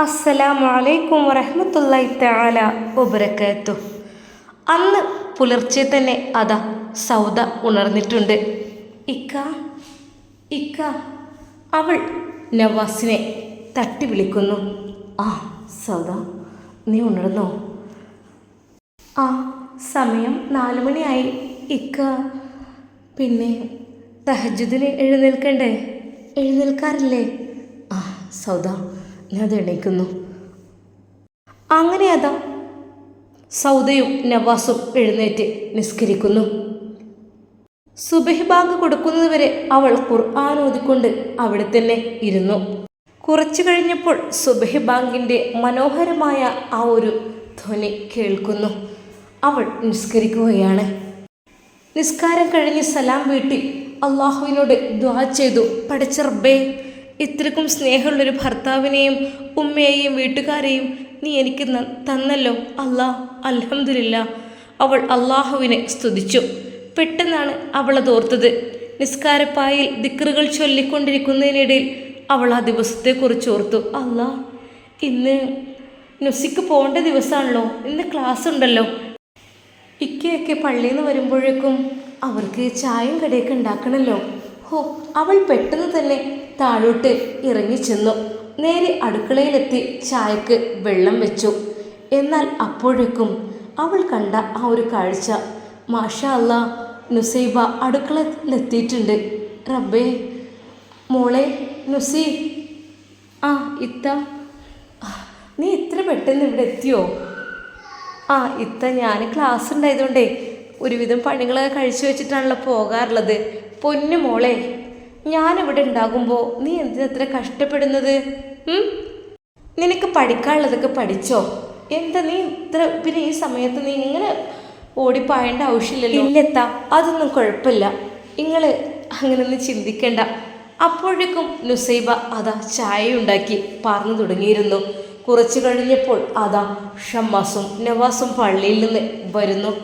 അസ്സലാമു അലൈക്കും വറഹ്മത്തുള്ളാഹി തആല വബറകാത്തു. അന്ന് പുലർച്ചെ തന്നെ അതാ സൗദ ഉണർന്നിട്ടുണ്ട്. ഇക്ക ഇക്ക അവൾ നവാസിനെ തട്ടി വിളിക്കുന്നു. ആ സൗദ നീ ഉണർന്നോ? ആ സമയം നാലുമണിയായി ഇക്ക പിന്നെ തഹജുദിന് എഴുന്നേൽക്കണ്ടേ? എഴുന്നേൽക്കാറില്ലേ? ആ സൗദ. അത് എണീക്കുന്നു. അങ്ങനെ അതാ സൗദയും നവാസും എഴുന്നേറ്റ് നിസ്കരിക്കുന്നു. സുബഹി ബാങ്ക് കൊടുക്കുന്നതുവരെ അവൾ ഖുർആൻ ഓതിക്കൊണ്ട് അവിടെ തന്നെ ഇരുന്നു. കുറച്ചു കഴിഞ്ഞപ്പോൾ സുബഹി ബാങ്കിന്റെ മനോഹരമായ ആ ഒരു ധ്വനി കേൾക്കുന്നു. അവൾ നിസ്കരിക്കുകയാണ്. നിസ്കാരം കഴിഞ്ഞ് സലാം വീട്ടി അള്ളാഹുവിനോട് ദ്വാ ചെയ്തു. പഠിച്ചർബേ ഇത്രക്കും സ്നേഹമുള്ളൊരു ഭർത്താവിനെയും ഉമ്മയെയും വീട്ടുകാരെയും നീ എനിക്ക് തന്നല്ലോ അല്ലാ അലഹമില്ല അവൾ അള്ളാഹുവിനെ സ്തുതിച്ചു. പെട്ടെന്നാണ് അവൾ അതോർത്തത് നിസ്കാരപ്പായിൽ ദിക്കറുകൾ ചൊല്ലിക്കൊണ്ടിരിക്കുന്നതിനിടയിൽ അവൾ ആ ദിവസത്തെക്കുറിച്ച് ഓർത്തു. അല്ലാ ഇന്ന് നുസിക്ക് പോകേണ്ട ദിവസമാണല്ലോ ഇന്ന് ക്ലാസ് ഉണ്ടല്ലോ ഇക്കയൊക്കെ പള്ളിയിൽ നിന്ന് വരുമ്പോഴേക്കും അവർക്ക് ചായയും കടയൊക്കെ ഉണ്ടാക്കണമല്ലോ ഹോ അവൾ പെട്ടെന്ന് തന്നെ താഴോട്ട് ഇറങ്ങി ചെന്നു. നേരെ അടുക്കളയിലെത്തി ചായക്ക് വെള്ളം വെച്ചു. എന്നാൽ അപ്പോഴേക്കും അവൾ കണ്ട ആ ഒരു കാഴ്ച. മാഷാ അല്ല നുസൈബ അടുക്കളയിലെത്തിയിട്ടുണ്ട്. റബ്ബേ മോളെ നുസി. ആ ഇത്ത. നീ ഇത്ര പെട്ടെന്ന് ഇവിടെ എത്തിയോ? ആ ഇത്ത ഞാൻ ക്ലാസ് ഉണ്ടായതുകൊണ്ടേ ഒരുവിധം പണികളൊക്കെ കഴിച്ചു വെച്ചിട്ടാണല്ലോ പോകാറുള്ളത്. പൊന്നു മോളെ. ഞാനിവിടെ ഉണ്ടാകുമ്പോൾ നീ എന്തിനത്ര കഷ്ടപ്പെടുന്നത്? നിനക്ക് പഠിക്കാനുള്ളതൊക്കെ പഠിച്ചോ? എന്താ നീ ഇത്ര പിന്നെ ഈ സമയത്ത് നീ ഇങ്ങനെ ഓടിപ്പായേണ്ട ആവശ്യമില്ലല്ലോ? ഇല്ലെത്താ. അതൊന്നും കുഴപ്പമില്ല. നിങ്ങൾ അങ്ങനെയൊന്നും ചിന്തിക്കണ്ട. അപ്പോഴേക്കും നുസൈബ അതാ ചായ ഉണ്ടാക്കി പറഞ്ഞു തുടങ്ങിയിരുന്നു. കുറച്ചു കഴിഞ്ഞപ്പോൾ അതാ ഷമ്മാസും നവാസും പള്ളിയിൽ നിന്ന് വരുന്നു.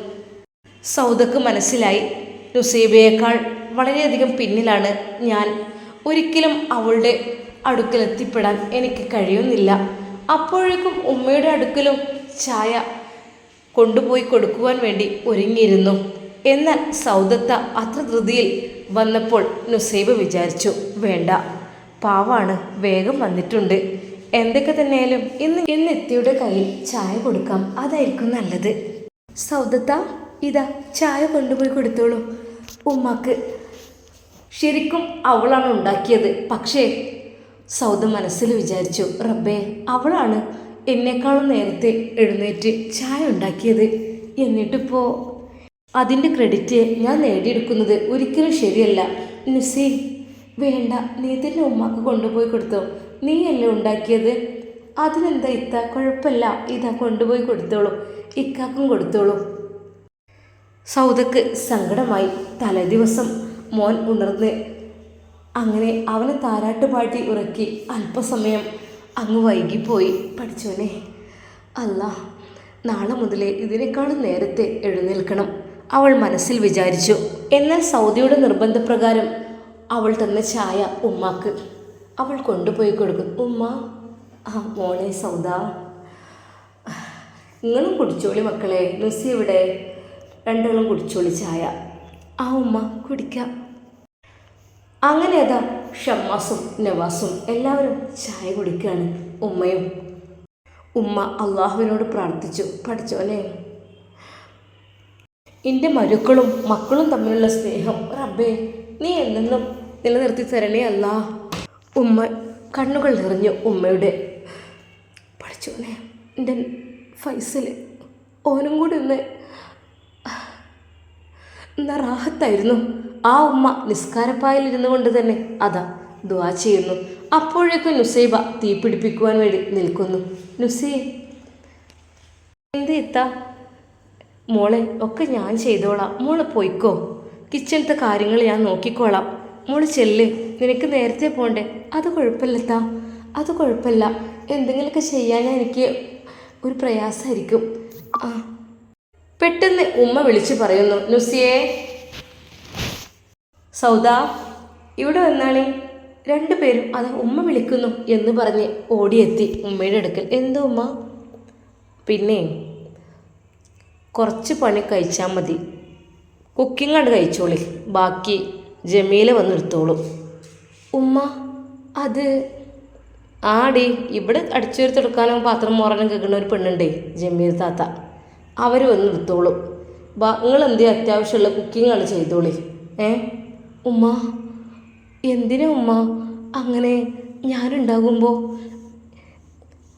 സൗദക്ക് മനസ്സിലായി. നുസൈബയേക്കാൾ വളരെയധികം പിന്നിലാണ് ഞാൻ. ഒരിക്കലും അവളുടെ അടുക്കലെത്തിപ്പെടാൻ എനിക്ക് കഴിയുന്നില്ല. അപ്പോഴേക്കും ഉമ്മയുടെ അടുക്കലും ചായ കൊണ്ടുപോയി കൊടുക്കുവാൻ വേണ്ടി ഒരുങ്ങിയിരുന്നു. എന്നാൽ സൗദത്ത അത്ര ധൃതിയിൽ വന്നപ്പോൾ നുസൈബ് വിചാരിച്ചു വേണ്ട പാവാണ് വേഗം വന്നിട്ടുണ്ട്. എന്തൊക്കെ തന്നെയാലും ഇന്ന് ഇന്ന് എത്തിയുടെ കയ്യിൽ ചായ കൊടുക്കാം. അതായിരിക്കും നല്ലത്. സൗദത്ത ഇതാ ചായ കൊണ്ടുപോയി കൊടുത്തോളൂ. ഉമ്മാക്ക് ശരിക്കും അവളാണ് ഉണ്ടാക്കിയത്. പക്ഷേ സൗദ മനസ്സിൽ വിചാരിച്ചു റബ്ബേ അവളാണ് എന്നെക്കാളും നേരത്തെ എഴുന്നേറ്റ് ചായ ഉണ്ടാക്കിയത്. എന്നിട്ടിപ്പോൾ അതിന്റെ ക്രെഡിറ്റ് ഞാൻ നേടിയെടുക്കുന്നത് ഒരിക്കലും ശരിയല്ല. നിസി വേണ്ട നീ തന്നെ ഉമ്മാക്ക് കൊണ്ടുപോയി കൊടുത്തോ. നീയല്ലേ ഉണ്ടാക്കിയത്? അതിനെന്താ ഇത്ത? കുഴപ്പമില്ല. ഇതാ കൊണ്ടുപോയി കൊടുത്തോളൂ. ഇക്കാക്കും കൊടുത്തോളൂ. സൗദക്ക് സങ്കടമായി. തലേദിവസം മോൻ ഉണർന്ന്. അങ്ങനെ അവനെ താരാട്ട് പാട്ടി ഉറക്കി അല്പസമയം അങ്ങ് വൈകിപ്പോയി പഠിച്ചോനെ അല്ല നാളെ മുതലേ ഇതിനേക്കാളും നേരത്തെ എഴുന്നേൽക്കണം അവൾ മനസ്സിൽ വിചാരിച്ചു. എന്നാൽ സൗദിയുടെ നിർബന്ധപ്രകാരം അവൾ തന്ന ചായ ഉമ്മാക്ക്. അവൾ കൊണ്ടുപോയി കൊടുക്കും. ഉമ്മ ആ മോളെ സൗദ. നിങ്ങളും കുടിച്ചോളി മക്കളെ. ലുസി ഇവിടെ രണ്ടാളും കുടിച്ചോളി ചായ. ആ ഉമ്മ കുടിക്കാം. അങ്ങനെ അതാ ഷമ്മാസും നവാസും എല്ലാവരും ചായ കുടിക്കുകയാണ് ഉമ്മയും. ഉമ്മ അള്ളാഹുവിനോട് പ്രാർത്ഥിച്ചു. പഠിച്ചോനെ എന്റെ മരുക്കളും മക്കളും തമ്മിലുള്ള സ്നേഹം റബ്ബേ നീ എന്നെന്നും നിലനിർത്തി തരണേ അല്ല. ഉമ്മ കണ്ണുകൾ നിറഞ്ഞു ഉമ്മയുടെ പഠിച്ചോനെ എന്റെ ഫൈസൽ ഓനും കൂടി ഒന്ന് എന്നാ റാഹത്തായിരുന്നു ആ ഉമ്മ നിസ്കാരപ്പായിലിരുന്നു കൊണ്ട് തന്നെ അതാ ദ്വാ ചെയ്യുന്നു. അപ്പോഴേക്കും നുസൈബ തീ പിടിപ്പിക്കുവാൻ വേണ്ടി നിൽക്കുന്നു. നുസൈ എന്ത് ഇത്ത? മോളെ ഒക്കെ ഞാൻ ചെയ്തോളാം. മോൾ പോയിക്കോ. കിച്ചണത്തെ കാര്യങ്ങൾ ഞാൻ നോക്കിക്കോളാം. മോൾ ചെല്ല്. നിനക്ക് നേരത്തെ പോണ്ടേ? അത് കുഴപ്പമില്ലത്താ അത് കുഴപ്പമില്ല. എന്തെങ്കിലുമൊക്കെ ചെയ്യാൻ എനിക്ക് ഒരു പ്രയാസമായിരിക്കും. ആ പെട്ടെന്ന് ഉമ്മ വിളിച്ചു പറയുന്നു നുസിയേ. സൗദ ഇവിടെ വന്നാണി രണ്ടുപേരും അത് ഉമ്മ വിളിക്കുന്നു എന്ന് പറഞ്ഞ് ഓടിയെത്തി ഉമ്മയുടെ അടുക്കൽ. എന്തോ ഉമ്മ? പിന്നെ കുറച്ച് പണി കഴിച്ചാൽ മതി. കുക്കിംഗ് കണ്ട് കഴിച്ചോളി. ബാക്കി ജമീല വന്നെടുത്തോളൂ ഉമ്മ അത് ആടി ഇവിടെ അടിച്ചു തുടക്കാനും പാത്രം മോറാനും? കേൾക്കുന്ന ഒരു പെണ്ണുണ്ടേ ജമീൽ താത്ത. അവർ വന്ന് എടുത്തോളും. നിങ്ങൾ എന്ത് അത്യാവശ്യമുള്ള കുക്കിങ്ങാണ് ചെയ്തോളി. ഏ? ഉമ്മ എന്തിനാ ഉമ്മ? അങ്ങനെ ഞാനുണ്ടാകുമ്പോൾ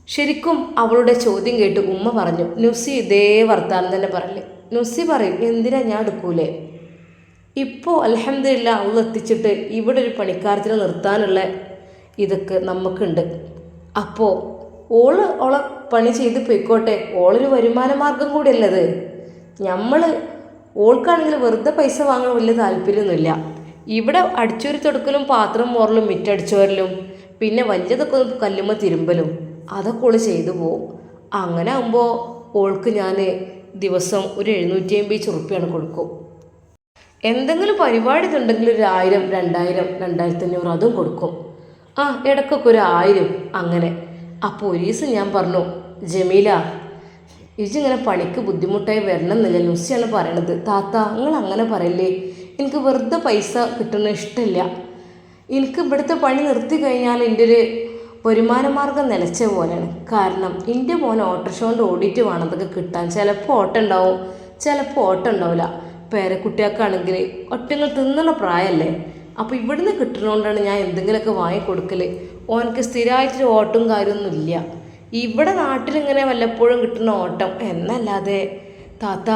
ശരിക്കും അവളുടെ ചോദ്യം കേട്ട് ഉമ്മ പറഞ്ഞു നുസി ഇതേ വർത്താനം തന്നെ പറയല്ലേ നുസി പറയും എന്തിനാ ഞാൻ എടുക്കൂലേ? ഇപ്പോൾ അലഹമില്ല അവൾ എത്തിച്ചിട്ട് ഇവിടെ ഒരു പണിക്കാരത്തിന് നിർത്താനുള്ള ഇതൊക്കെ നമുക്കുണ്ട് അപ്പോൾ ഓൾ ഓളെ പണി ചെയ്ത് പൊയ്ക്കോട്ടെ. ഓളൊരു വരുമാന മാർഗം കൂടിയല്ലത്. നമ്മൾ ഓൾക്കാണെങ്കിൽ വെറുതെ പൈസ വാങ്ങാൻ വലിയ താല്പര്യമൊന്നുമില്ല. ഇവിടെ അടിച്ചൊരു തുടക്കലും പാത്രം മോറലും മിറ്റടിച്ചോരലും പിന്നെ വലിയതൊക്കെ കല്ലുമ്മ തിരുമ്പലും അതൊക്കെ ഓൾ ചെയ്തു പോവും. അങ്ങനെ ആകുമ്പോൾ ഓൾക്ക് ഞാൻ ദിവസം ഒരു എഴുന്നൂറ്റി അമ്പത് ചുറുപ്പിയാണ് കൊടുക്കും. എന്തെങ്കിലും പരിപാടി ഉണ്ടെങ്കിൽ ഒരു ആയിരം രണ്ടായിരം രണ്ടായിരത്തി അഞ്ഞൂറ് അതും കൊടുക്കും. ആ ഇടയ്ക്കൊക്കെ ഒരു ആയിരം അങ്ങനെ. അപ്പോൾ ഒരു ദിവസം ഞാൻ പറഞ്ഞു ജമീല ഇജിങ്ങനെ പണിക്ക് ബുദ്ധിമുട്ടായി വരണം എന്നില്ല ലുസിയാണ് പറയണത്. താത്ത നിങ്ങൾ അങ്ങനെ പറയല്ലേ? എനിക്ക് വെറുതെ പൈസ കിട്ടുന്ന ഇഷ്ടമില്ല. എനിക്ക് ഇവിടുത്തെ പണി നിർത്തി കഴിഞ്ഞാൽ എന്റെ ഒരു വരുമാന മാർഗം നിലച്ച പോലെയാണ്. കാരണം എന്റെ മോൻ ഓട്ടോഷോന്റെ ഓടിയിട്ട് വേണം അതൊക്കെ കിട്ടാൻ. ചിലപ്പോൾ ഓട്ടം ഉണ്ടാവും ചിലപ്പോൾ ഓട്ടം ഉണ്ടാവില്ല. പേരക്കുട്ടികൾക്കാണെങ്കിൽ ഒറ്റങ്ങൾ തിന്നണ പ്രായമല്ലേ? അപ്പോൾ ഇവിടുന്ന് കിട്ടുന്നതുകൊണ്ടാണ് ഞാൻ എന്തെങ്കിലുമൊക്കെ വാങ്ങിക്കൊടുക്കൽ ഓനക്ക് സ്ഥിരമായിട്ടൊരു ഓട്ടവും കാര്യമൊന്നും ഇല്ല. ഇവിടെ നാട്ടിലിങ്ങനെ വല്ലപ്പോഴും കിട്ടുന്ന ഓട്ടം എന്നല്ലാതെ താത്ത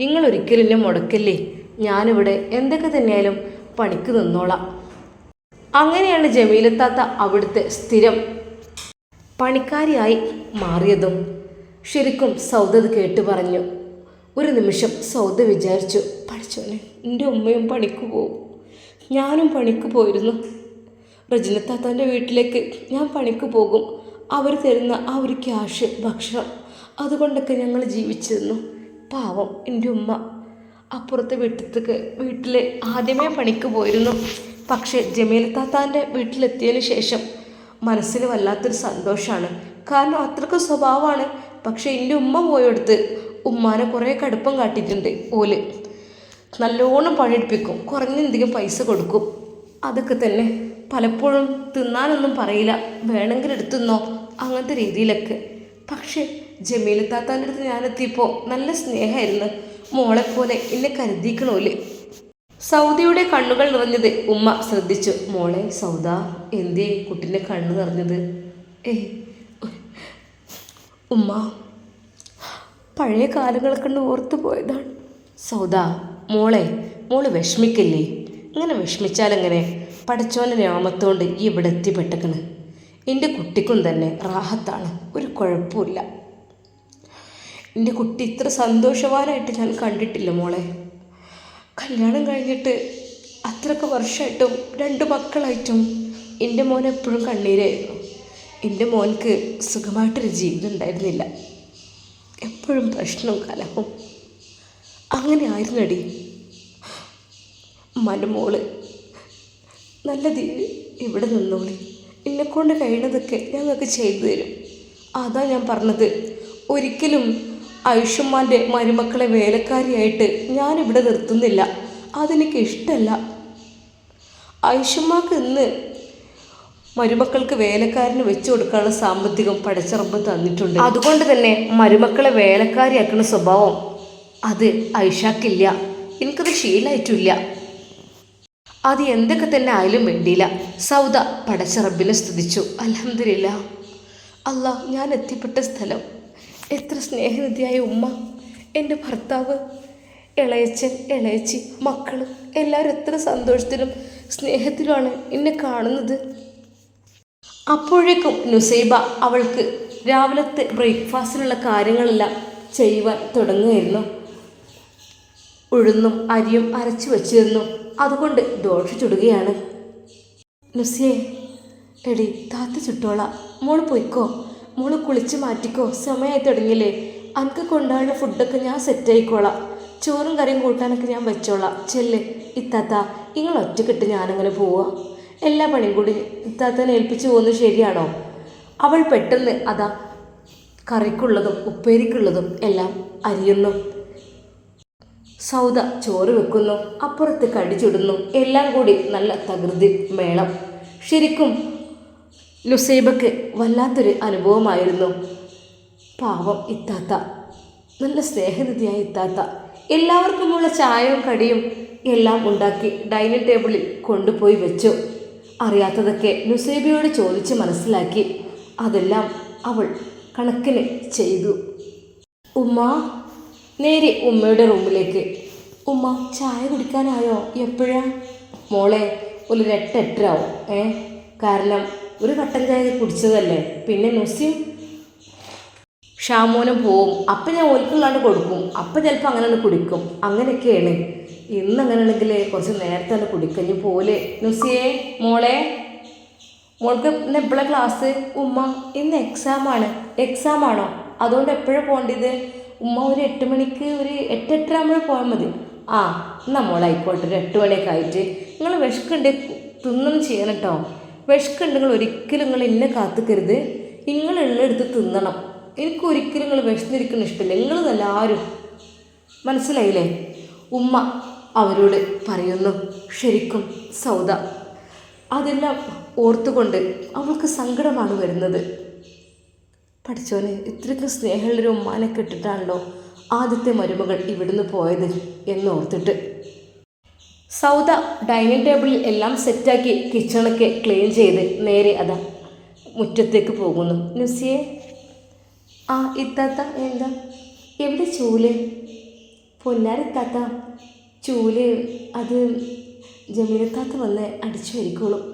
നിങ്ങൾ ഒരിക്കലും മുടക്കല്ലേ? ഞാനിവിടെ എന്തൊക്കെ തന്നെയായാലും പണിക്ക് നിന്നോളാം. അങ്ങനെയാണ് ജമീലത്താത്ത അവിടുത്തെ സ്ഥിരം പണിക്കാരിയായി മാറിയതും. ശരിക്കും സൗദത് കേട്ട് പറഞ്ഞു. ഒരു നിമിഷം സൗദ വിചാരിച്ചു പഠിച്ചോനെ എന്റെ ഉമ്മയും പണിക്ക് പോകും ഞാനും പണിക്ക് പോയിരുന്നു. റജിനത്താത്താന്റെ വീട്ടിലേക്ക് ഞാൻ പണിക്ക് പോകും. അവർ തരുന്ന ആ ഒരു ക്യാഷ് ഭക്ഷണം അതുകൊണ്ടൊക്കെ ഞങ്ങൾ ജീവിച്ചിരുന്നു. പാവം എന്റെ ഉമ്മ. അപ്പുറത്തെ വീട്ടിലേക്ക് വീട്ടിൽ ആദ്യമേ പണിക്ക് പോയിരുന്നു. പക്ഷേ ജമീൽ താത്താന്റെ വീട്ടിലെത്തിയതിന് ശേഷം മനസ്സിൽ വല്ലാത്തൊരു സന്തോഷമാണ് കാരണം അത്രയ്ക്ക് സ്വഭാവമാണ്. പക്ഷേ എന്റെ ഉമ്മ പോയെടുത്ത് ഉമ്മാനെ കുറേ കടുപ്പം കാട്ടിയിട്ടുണ്ട് ഓൽ. നല്ലോണം പണിയെടുപ്പിക്കും കുറഞ്ഞെന്തെങ്കിലും പൈസ കൊടുക്കും. അതൊക്കെ തന്നെ. പലപ്പോഴും തിന്നാനൊന്നും പറയില്ല. വേണമെങ്കിൽ എടുത്തുന്നോ? അങ്ങനത്തെ രീതിയിലൊക്കെ. പക്ഷേ ജമീൽ താത്താന്റെ അടുത്ത് ഞാനെത്തിയപ്പോൾ നല്ല സ്നേഹമായിരുന്നു. മോളെപ്പോലെ എന്നെ കരുതിക്കണോൽ. സൗദിയുടെ കണ്ണുകൾ നിറഞ്ഞത് ഉമ്മ ശ്രദ്ധിച്ചു. മോളെ സൗദ എന്തേ കുട്ടിന്റെ കണ്ണ് നിറഞ്ഞത്? ഏ ഉമ്മ പഴയ കാലങ്ങളൊക്കെ കണ്ട് ഓർത്തു പോയതാണ്. സൗദ മോളെ മോൾ വിഷമിക്കല്ലേ? ഇങ്ങനെ വിഷമിച്ചാലെങ്ങനെ? പഠിച്ചോന്റെ രാമത്തോണ്ട് ഈ ഇവിടെ എത്തിപ്പെട്ടക്കണ്. എന്റെ കുട്ടിക്കും തന്നെ റാഹത്താണ്. ഒരു കുഴപ്പമില്ല എന്റെ കുട്ടി ഇത്ര സന്തോഷവാനായിട്ട് ഞാൻ കണ്ടിട്ടില്ല മോളെ. കല്യാണം കഴിഞ്ഞിട്ട് അത്രയൊക്കെ വർഷമായിട്ടും രണ്ട് മക്കളായിട്ടും എന്റെ മോൻ എപ്പോഴും കണ്ണീരായിരുന്നു. എന്റെ മോൻക്ക് സുഖമായിട്ടൊരു ജീവിതം ഉണ്ടായിരുന്നില്ല. എപ്പോഴും പ്രശ്നവും കലഹവും. അങ്ങനെ ആയിരുന്നടി. മനുമോൾ നല്ല ദേവി ഇവിടെ നിന്നോളി. എന്നെക്കൊണ്ട് കഴിയുന്നതൊക്കെ ഞങ്ങൾക്ക് ചെയ്തു തരും. അതാ ഞാൻ പറഞ്ഞത്. ഒരിക്കലും ആയുഷ്മാന്റെ മരുമക്കളെ വേലക്കാരിയായിട്ട് ഞാനിവിടെ നിർത്തുന്നില്ല. അതെനിക്ക് ഇഷ്ടമല്ല ആയുഷ്മാക്ക് ഇന്ന് മരുമക്കൾക്ക് വേലക്കാരന് വെച്ചു കൊടുക്കാനുള്ള സാമ്പത്തികം പടച്ചിറമ്പ് തന്നിട്ടുണ്ട്. അതുകൊണ്ട് തന്നെ മരുമക്കളെ വേലക്കാരിയാക്കുന്ന സ്വഭാവം അത് ഐഷാക്കില്ല. എനിക്കത് ശീലമായിട്ടില്ല അത് എന്തൊക്കെ തന്നെ ആയാലും വേണ്ടിയില്ല സൗദ പടച്ച റബ്ബിനെ സ്തുതിച്ചു. അലഹമില്ല അല്ല ഞാൻ എത്തിപ്പെട്ട സ്ഥലം. എത്ര സ്നേഹനിധിയായ ഉമ്മ. എന്റെ ഭർത്താവ് ഇളയച്ചൻ ഇളയച്ചി മക്കൾ എല്ലാവരും എത്ര സന്തോഷത്തിലും സ്നേഹത്തിലുമാണ് എന്നെ കാണുന്നത്. അപ്പോഴേക്കും നുസൈബ അവൾക്ക് രാവിലത്തെ ബ്രേക്ക്ഫാസ്റ്റിനുള്ള കാര്യങ്ങളെല്ലാം ചെയ്യുവാൻ തുടങ്ങുമായിരുന്നു ഉഴുന്നും അരിയും അരച്ചു വച്ചിരുന്നു. അതുകൊണ്ട് ദോശ ചുടുകയാണ്. എടി താത്ത ചുട്ടോളാം. മോൾ പൊയ്ക്കോ. മോൾ കുളിച്ച് മാറ്റിക്കോ. സമയമായി തുടങ്ങിയില്ലേ അനക്ക് കൊണ്ടുപോകാനുള്ള ഫുഡൊക്കെ ഞാൻ സെറ്റ് ആയിക്കോളാം. ചോറും കറിയും കൂട്ടാനൊക്കെ ഞാൻ വെച്ചോളാം. ചെല്ല്. ഇത്താത്ത നിങ്ങൾ ഒറ്റക്കിട്ട് ഞാനങ്ങനെ പോവാ. എല്ലാ പണിയും കൂടി ഇത്താത്തനെ ഏൽപ്പിച്ചു പോകുന്നത് ശരിയാണോ? അവൾ പെട്ടെന്ന് അതാ കറിക്കുള്ളതും ഉപ്പേരിക്കുള്ളതും എല്ലാം അരിയുന്നു. സൗദ ചോറ് വെക്കുന്നു അപ്പുറത്ത് കടി ചുടുന്നു എല്ലാം കൂടി നല്ല തകൃതി മേളം. ശരിക്കും ലുസൈബക്ക് വല്ലാത്തൊരു അനുഭവമായിരുന്നു. പാവം ഇത്താത്ത നല്ല സ്നേഹനിധിയായ ഇത്താത്ത. എല്ലാവർക്കുമുള്ള ചായയും കടിയും എല്ലാം ഉണ്ടാക്കി ഡൈനിങ് ടേബിളിൽ കൊണ്ടുപോയി വെച്ചു. അറിയാത്തതൊക്കെ ലുസൈബയോട് ചോദിച്ച് മനസ്സിലാക്കി. അതെല്ലാം അവൾ കണക്കിന് ചെയ്തു. ഉമ്മ നേരെ ഉമ്മയുടെ റൂമിലേക്ക്. ഉമ്മ ചായ കുടിക്കാനായോ? എപ്പോഴാ? മോളെ ഒരു എട്ടെട്ടരാവും ഏ? കാരണം ഒരു കട്ടൻ ചായ കുടിച്ചതല്ലേ? പിന്നെ നുസിം ഷാമോനും പോവും. അപ്പം ഞാൻ ഓൽക്കുള്ളാണ്ട് കൊടുക്കും. അപ്പം ചിലപ്പോൾ അങ്ങനെ കുടിക്കും. അങ്ങനെയൊക്കെയാണ്. ഇന്ന് അങ്ങനെയാണെങ്കിൽ കുറച്ച് നേരത്തെ തന്നെ കുടിക്കും. ഇനി പോലെ നുസിയെ മോളെ. മോൾക്ക് ഇന്ന് എപ്പോഴാണ് ക്ലാസ്? ഉമ്മ ഇന്ന് എക്സാമാണ് എക്സാമാണോ അതുകൊണ്ട് എപ്പോഴാണ് പോകേണ്ടത്? ഉമ്മ ഒരു എട്ട് മണിക്ക് ഒരു എട്ട് എട്ടര ആകുമ്പോൾ പോയാൽ മതി. ആ എന്നാൽ മോളായിക്കോട്ടെ ഒരു എട്ട് മണിയൊക്കെ ആയിട്ട്. നിങ്ങൾ വിശക്കുണ്ട് തിന്നും ചെയ്യണം കേട്ടോ. വിശക്കുണ്ടെങ്കിൽ ഒരിക്കലും നിങ്ങൾ എന്നെ കാത്തുക്കരുത്. നിങ്ങളുള്ളെടുത്ത് തിന്നണം. എനിക്ക് ഒരിക്കലും നിങ്ങൾ വിശന്നിരിക്കുന്ന ഇഷ്ടമില്ല. നിങ്ങൾ എല്ലാവരും മനസ്സിലായില്ലേ? ഉമ്മ അവരോട് പറയുന്നു ശരിക്കും സൗദ. അതെല്ലാം ഓർത്തുകൊണ്ട് അവൾക്ക് സങ്കടമാണ് വരുന്നത്. പഠിച്ചോനെ ഇത്രയ്ക്ക് സ്നേഹമുള്ളൊരു ഉമ്മാനെ കെട്ടിട്ടാണല്ലോ ആദ്യത്തെ മരുമകൾ ഇവിടുന്ന് പോയത് എന്ന് ഓർത്തിട്ട് സൗദ ഡൈനിങ് ടേബിളിൽ എല്ലാം സെറ്റാക്കി കിച്ചണൊക്കെ ക്ലീൻ ചെയ്ത് നേരെ അതാ മുറ്റത്തേക്ക് പോകുന്നു. നുസിയെ ആ ഇത്താത്ത എന്താ? എവിടെ ചൂൽ? പൊന്നാരിത്താത്ത ചൂൽ അത് ജമീലത്താത്ത വന്ന് അടിച്ചു വരിക്കോളും.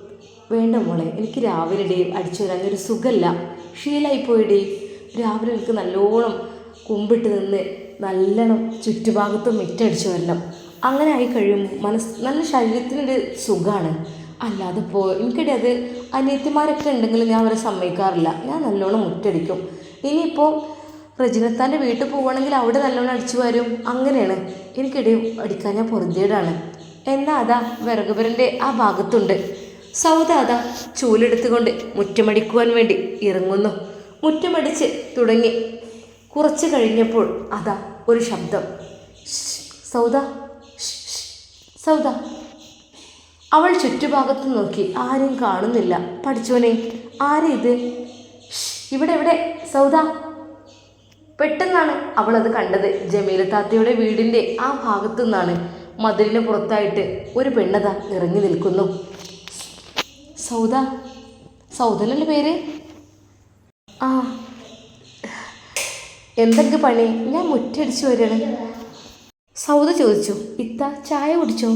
വേണ്ട മോളെ എനിക്ക് രാവിലെ ഡേ അടിച്ചു വരാൻ ഒരു സുഖമല്ല. ഷീലായി പോയിടേ രാവിലെ എനിക്ക് നല്ലോണം കുമ്പിട്ട് നിന്ന് നല്ലോണം ചുറ്റുഭാഗത്തും മിറ്റടിച്ചു വരണം. അങ്ങനെ ആയി കഴിയുമ്പോൾ മനസ്സ് നല്ല ശരീരത്തിനൊരു സുഖമാണ് അല്ലാതെ പോ എനിക്കിടെ അത് അനിയത്തിമാരൊക്കെ ഉണ്ടെങ്കിൽ ഞാൻ അവരെ സമ്മതിക്കാറില്ല. ഞാൻ നല്ലോണം മുറ്റടിക്കും. ഇനിയിപ്പോൾ റജിനത്താന്റെ വീട്ടിൽ പോവുകയാണെങ്കിൽ അവിടെ നല്ലോണം അടിച്ചു വരും. അങ്ങനെയാണ്. എനിക്കിടെ അടിക്കാൻ ഞാൻ പൊറുതിയേടാണ് എന്നാൽ അതാ വിറകുപുരന്റെ ആ ഭാഗത്തുണ്ട്. സൗദ അതാ ചൂലെടുത്തുകൊണ്ട് മുറ്റമടിക്കുവാൻ വേണ്ടി ഇറങ്ങുന്നു. മുറ്റമടിച്ച് തുടങ്ങി. കുറച്ച് കഴിഞ്ഞപ്പോൾ അതാ ഒരു ശബ്ദം. "ശ്ശ്, സൗദ സൗദ. അവൾ ചുറ്റുഭാഗത്ത് നോക്കി. ആരും കാണുന്നില്ല. പഠിച്ചോനെ ആരെ ഇത്? "ശ്ശ്, ഇവിടെ ഇവിടെ സൗദ. പെട്ടെന്നാണ് അവൾ അത് കണ്ടത്. ജമീല താത്തയുടെ വീടിന്റെ ആ ഭാഗത്തു നിന്നാണ് മതിലിന് പുറത്തായിട്ട് ഒരു പെണ്ണത ഇറങ്ങി നിൽക്കുന്നു. സൗദ. സൗദനല്ലേ പേര്? ആ. എന്തൊക്കെ പണി? ഞാൻ മുറ്റടിച്ചു വരികയാണ്. സൗദ ചോദിച്ചു ഇത്ത ചായ കുടിച്ചോ?